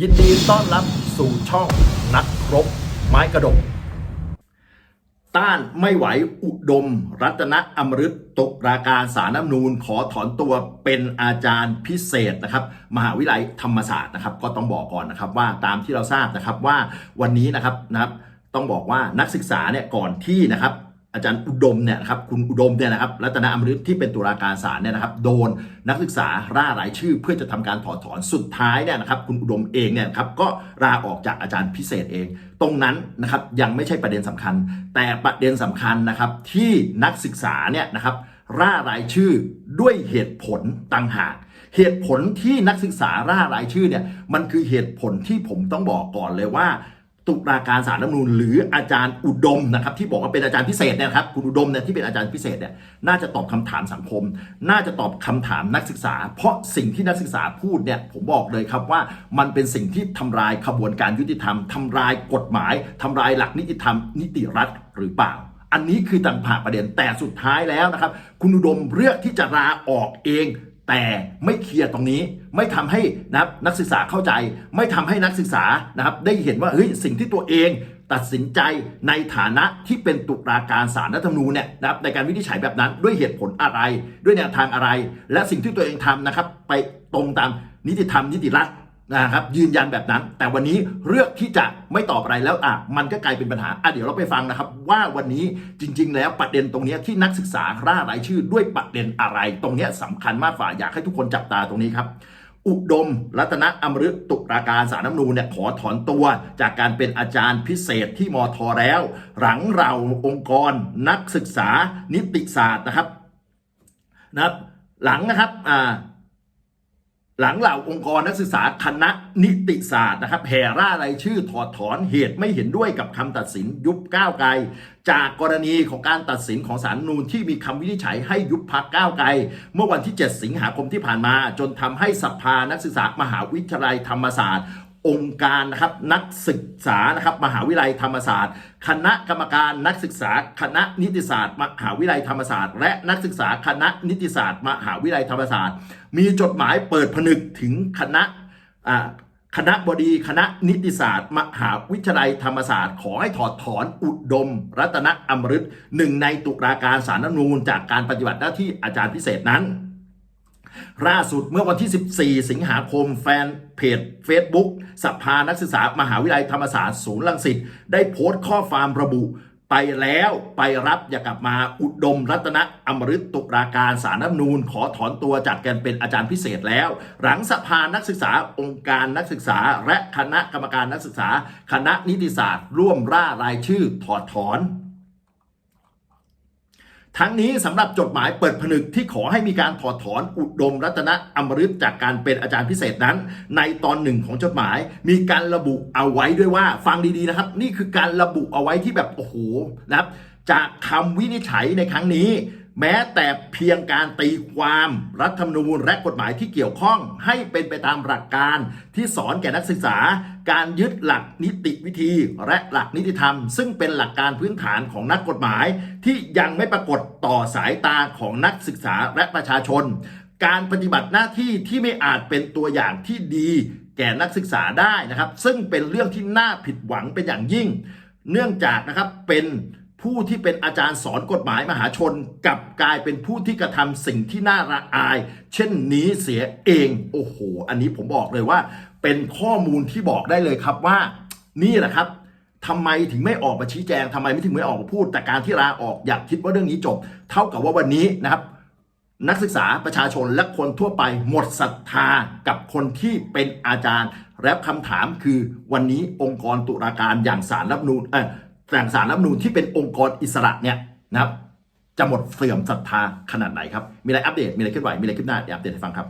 ยินดีต้อนรับสู่ช่องนักครบไม้กระดก ต้านไม่ไหวอุดม รัตนอมฤตตุราการสารน้ำนูนขอถอนตัวเป็นอาจารย์พิเศษนะครับ มหาวิทยาลัยธรรมศาสตร์นะครับ ก็ต้องบอกก่อนนะครับว่าตามที่เราทราบนะครับว่าวันนี้นะครับนะครับต้องบอกว่านักศึกษาเนี่ยก่อนที่นะครับ อาจารย์อุดมเนี่ยนะครับคุณอุดมเนี่ยนะครับรัตนอมฤตที่เป็นตุลาการศาลเนี่ยนะครับโดนนักศึกษาร่ารายชื่อ เพื่อจะทำการถอดถอนสุดท้ายเนี่ยนะครับคุณอุดมเองเนี่ยครับก็ลาออกจากอาจารย์พิเศษเอง ตรงนั้นนะครับยังไม่ใช่ประเด็นสำคัญ แต่ประเด็นสำคัญนะครับที่นักศึกษาเนี่ยนะครับร่ารายชื่อด้วยเหตุผลต่างหาก เหตุผลที่นักศึกษาร่ารายชื่อเนี่ยมันคือเหตุผลที่ผมต้องบอกก่อนเลยว่า ตุลาการสารรัฐมนูญหรืออาจารย์อุดมนะครับที่บอกว่าเป็นอาจารย์พิเศษนะครับคุณอุดมเนี่ยที่เป็นอาจารย์พิเศษเนี่ยน่าจะตอบคำถามสังคม น่าจะตอบคำถามนักศึกษา เพราะสิ่งที่นักศึกษาพูดเนี่ยผมบอกเลยครับว่ามันเป็นสิ่งที่ทำลายขบวนการยุติธรรมทำลายกฎหมายทำลายหลักนิติธรรม นิติรัฐหรือเปล่า อันนี้คือต่างหาประเด็นแต่สุดท้ายแล้วนะครับ คุณอุดมเลือกที่จะลาออกเอง แต่ไม่เคลียร์ตรงนี้ไม่ทำให้นะครับนักศึกษาเข้าใจ ไม่ทำให้นักศึกษานะครับได้เห็นว่าเฮ้ยสิ่งที่ตัวเองตัดสินใจในฐานะที่เป็นตุลาการศาลรัฐธรรมนูญเนี่ยนะครับในการวินิจฉัยแบบนั้นด้วยเหตุผลอะไร ด้วยแนวทางอะไร และสิ่งที่ตัวเองทำนะครับ ไปตรงตามนิติธรรมนิติรัฐ นะครับยืนยันแบบนั้น แต่วันนี้เลือกที่จะไม่ตอบอะไรแล้วอะมันก็กลายเป็นปัญหาอะเดี๋ยวเราไปฟังนะครับ ว่าวันนี้จริง ๆ แล้วประเด็นตรงนี้ที่นักศึกษาร่ารายชื่อด้วยประเด็นอะไร ตรงนี้ยสำคัญมากฝ่าอยากให้ทุกคนจับตาตรงนี้ครับอุดม รัตนอมฤตตุลาการสารน้ำนูญเนี่ยขอถอนตัว จากการเป็นอาจารย์พิเศษที่มทแล้ว หลังเราองค์กรนักศึกษานิติศาสตร์นะครับนะครับหลังนะครับอ่า หลังเหล่าองค์กรนักศึกษาคณะนิติศาสตร์นะครับแห่ร่ารายชื่อถอดถอนเหตุไม่เห็นด้วยกับคำตัดสินยุบก้าวไกล จากกรณีของการตัดสินของศาลนูนที่มีคำวินิจฉัยให้ยุบพักก้าวไกล เมื่อวันที่ 7 สิงหาคมที่ผ่านมา จนทำให้สภานักศึกษามหาวิทยาลัยธรรมศาสตร์ องค์การนะครับนักศึกษานะครับมหาวิทยาลัยธรรมศาสตร์ คณะกรรมการนักศึกษา คณะนิติศาสตร์มหาวิทยาลัยธรรมศาสตร์ และนักศึกษาคณะนิติศาสตร์มหาวิทยาลัยธรรมศาสตร์ มีจดหมายเปิดผนึกถึงคณะอ่าคณะบดีคณะนิติศาสตร์ มหาวิทยาลัยธรรมศาสตร์ ขอให้ถอดถอนอุดม รัตนอมฤตหนึ่งในตุลาการสารรัฐนูญจากการปฏิบัติหน้าที่อาจารย์พิเศษนั้น ล่าสุดเมื่อวันที่ 14 สิงหาคม แฟนเพจ Facebook สภานักศึกษามหาวิทยาลัยธรรมศาสตร์ศูนย์รังสิตได้โพสต์ข้อความระบุ ไปแล้วไปรับอย่ากลับมาอุดมรัตนอมฤตตุลาการสารรัฐธรรมนูญขอถอนตัวจากการเป็นอาจารย์พิเศษแล้ว หลังสภานักศึกษาองค์การนักศึกษา และคณะกรรมการนักศึกษา คณะนิติศาสตร์ ร่วมร่ารายชื่อถอดถอน ทั้งนี้สำหรับจดหมายเปิดผนึกที่ขอให้มีการถอดถอนอุดมรัตนอมฤตจากการเป็นอาจารย์พิเศษนั้น ในตอนหนึ่งของจดหมายมีการระบุเอาไว้ด้วยว่าฟังดีๆนะครับ นี่คือการระบุเอาไว้ที่แบบโอ้โหนะครับจากคำวินิจฉัยในครั้งนี้ แม้แต่เพียงการตีความรัฐธรรมนูญและกฎหมายที่เกี่ยวข้อง ให้เป็นไปตามหลักการที่สอนแก่นักศึกษา การยึดหลักนิติวิธี และหลักนิติธรรม ซึ่งเป็นหลักการพื้นฐานของนักกฎหมาย ที่ยังไม่ปรากฏต่อสายตาของนักศึกษาและประชาชน การปฏิบัติหน้าที่ที่ไม่อาจเป็นตัวอย่างที่ดีแก่นักศึกษาได้นะครับ ซึ่งเป็นเรื่องที่น่าผิดหวังเป็นอย่างยิ่ง เนื่องจากนะครับเป็น ผู้ที่เป็นอาจารย์สอนกฎหมายมหาชนกับกลายเป็นผู้ที่กระทำสิ่งที่น่าระอาย เช่นนี้เสียเองโอ้โห อันนี้ผมบอกเลยว่า เป็นข้อมูลที่บอกได้เลยครับว่า นี่แหละครับทำไมถึงไม่ออกมาชี้แจงทำไมไม่ถึงไม่ออกมาพูด แต่การที่ลาออกอยากคิดว่าเรื่องนี้จบ เท่ากับว่าวันนี้นะครับนักศึกษาประชาชนและคนทั่วไปหมดศรัทธากับคนที่เป็นอาจารย์ และคำถามคือวันนี้องค์กรตุลาการอย่างสารรัฐธรรมนู แต่งสารรัฐมนูญที่เป็นองค์กรอิสระเนี่ยนะครับจะหมดเสื่อมศรัทธาขนาดไหนครับ มีอะไรอัปเดต มีอะไรเคลื่อนไหวมีอะไรขึ้นหน้าเดี๋ยวอัปเดตให้ฟังครับ